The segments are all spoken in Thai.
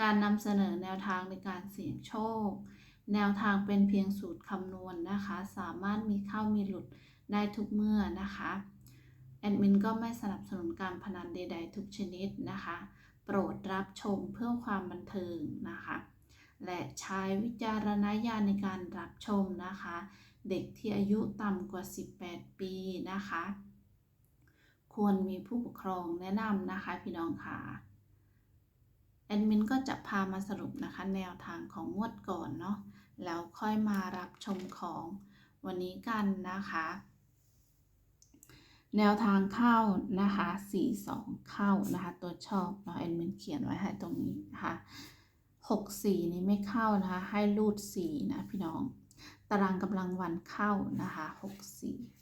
การนำเสนอแนวทางในการเสี่ยงโชค แนวทางเป็นเพียงสูตรคำนวณนะคะ สามารถมีเข้ามีหลุดได้ทุกเมื่อนะคะแอดมินก็ไม่สนับสนุนการพนันใด ๆ ทุกชนิดนะคะ โปรดรับชมเพื่อความบันเทิงนะคะ และใช้วิจารณญาณในการรับชมนะคะ เด็กที่อายุต่ำกว่า 18 ปีนะคะ ควรมีผู้ปกครองแนะนำนะคะพี่น้องค่ะ แอดมินก็จะพามาสรุปนะคะแนวทางของงวดก่อนเนาะแล้วค่อยมารับชมของวันนี้กันนะคะ แนวทางเข้านะคะ4 2 เข้านะคะ ตัวชอบเราแอดมินเขียนไว้ให้ตรงนี้นะคะ6 4 นี้ไม่เข้านะคะ ให้รูด 4 นะพี่น้อง ตารางกำลังวันเข้านะคะ 6 4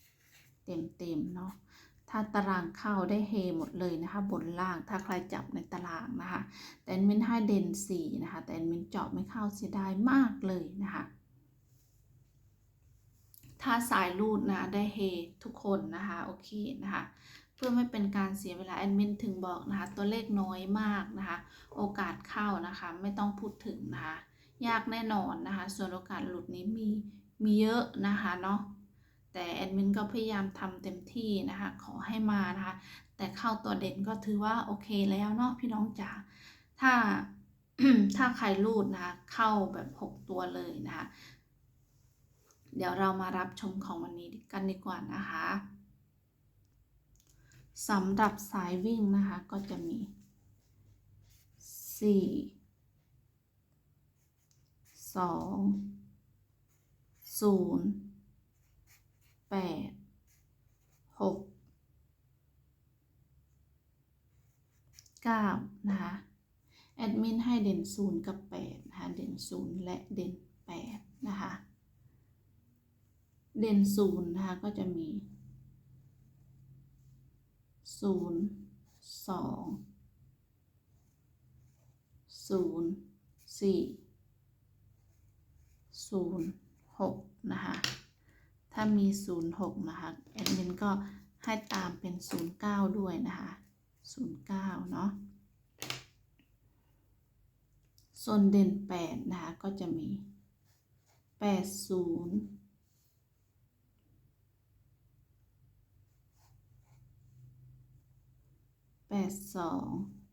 ถ้าตารางเข้าได้เฮหมดเลยนะคะ บนล่างถ้าใครจับในตารางนะคะ แต่แอดมินให้เด่นสี่นะคะ แต่แอดมินเจาะไม่เข้าเสียดายมากเลยนะคะ ถ้าสายรูดนะได้เฮทุกคนนะคะโอเคนะคะเพื่อไม่เป็นการเสียเวลาแอดมินถึงบอกนะคะ ตัวเลขน้อยมากนะคะ โอกาสเข้านะคะ ไม่ต้องพูดถึงนะคะ ยากแน่นอนนะคะ ส่วนโอกาสหลุดนี้มีมีเยอะนะคะเนาะ แต่แอดมินก็พยายามทำเต็มที่นะคะ ขอให้มานะคะ แต่เข้าตัวเด่นก็ถือว่าโอเคแล้วเนาะพี่น้องจ๋าถ้าถ้าใครรูดนะคะ เข้าแบบ 6 ตัวเลยนะคะ เดี๋ยวเรามารับชมของวันนี้กันดีกว่านะคะสำหรับสายวิ่งนะคะ ก็จะมี 4 2 0 แปดหกเก้านะคะแอดมินให้เด่นศูนย์กับแปดนะคะเด่นศูนย์และเด่นแปดนะคะเด่นศูนย์นะคะก็จะมีศูนย์สองศูนย์สี่ศูนย์หกนะคะ ถ้ามี 06 นะคะ แอดมินก็ให้ตามเป็น 09 ด้วยนะคะ 09 เนาะส่วนเด่น 8 นะคะ ก็จะมี 80 82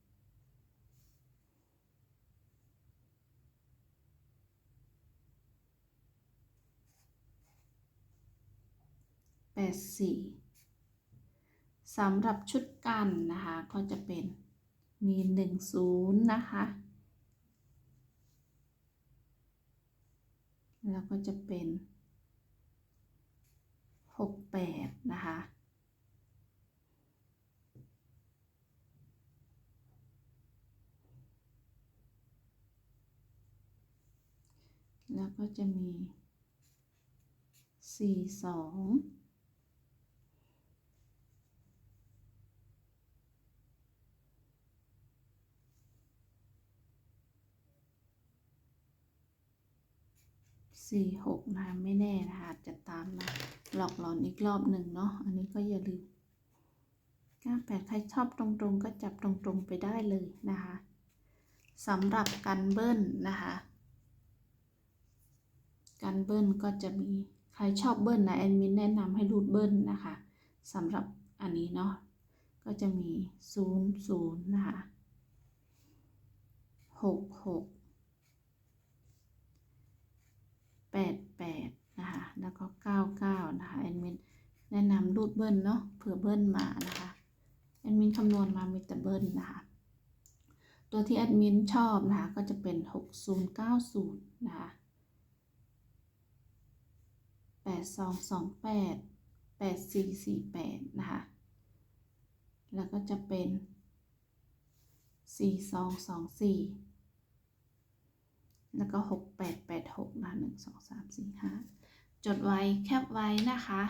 84สำหรับชุดกันนะคะ ก็จะเป็นมี 10 นะคะ แล้วก็จะเป็น 68 นะคะแล้วก็จะมี 4 2 สี่หกนะคะไม่แน่นะคะจะตามมาหลอกหลอนอีกรอบหนึ่งเนาะอันนี้ก็อย่าลืมเก้าแปดใครชอบตรงๆ ก็จับตรงๆไปได้เลยนะคะสำหรับการเบิ้ลนะคะการเบิ้ลก็จะมีใครชอบเบิ้ลนะแอดมินแนะนำให้รูดเบิ้ลนะคะสำหรับอันนี้เนาะก็จะมี0ูนย์ศูนย์นะคะหกหก แนะนำรูดเบิ้ลเนาะเผื่อเบิ้ลมานะคะแอดมินคำนวณมามีแต่เบิ้ลนะคะ ตัวที่แอดมินชอบนะคะก็จะเป็นหกศูนย์เก้าศูนย์นะคะแปดสองสองแปดแปดสี่สี่แปดนะคะ แล้วก็จะเป็นสี่สองสองสี่แล้วก็หกแปดแปดหกนะหนึ่งสองสามสี่ห้าจดไว้แคปไว้นะคะ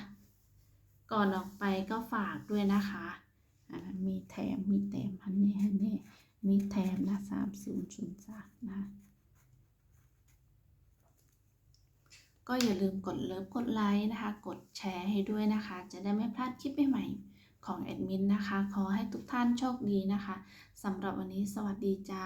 ก่อนออกไปก็ฝากด้วยนะคะอ่ามีแถมมีแถมฮันนี่ฮันนี่นี่แถมนะสามศูนย์ศูนย์สามนะ ก็อย่าลืมกดเลิฟกดไลค์นะคะ กดแชร์ให้ด้วยนะคะ จะได้ไม่พลาดคลิปใหม่ๆของแอดมินนะคะ ขอให้ทุกท่านโชคดีนะคะสำหรับวันนี้สวัสดีจ้า